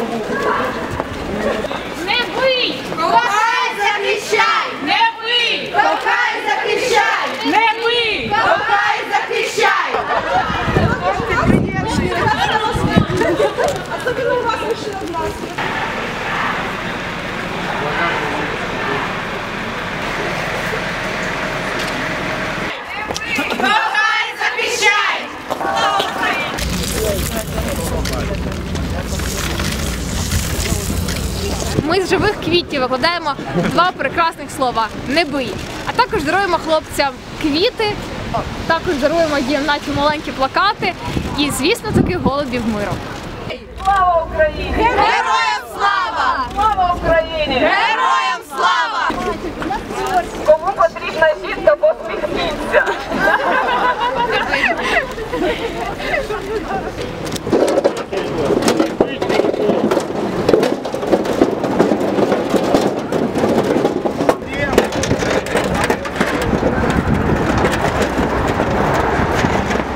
Не бий! Кохай, захищай! Не бий! Кохай, захищай! Не бий! Кохай, захищай! Кохай, захищай! Ми з живих квітів викладаємо два прекрасних слова не бий. А також даруємо хлопцям квіти, також даруємо їм наче маленькі плакати і, звісно, таки голубів миру. Слава Україні! Героям слава! Слава Україні! Героям слава! Кому потрібна жінка, посміхніться.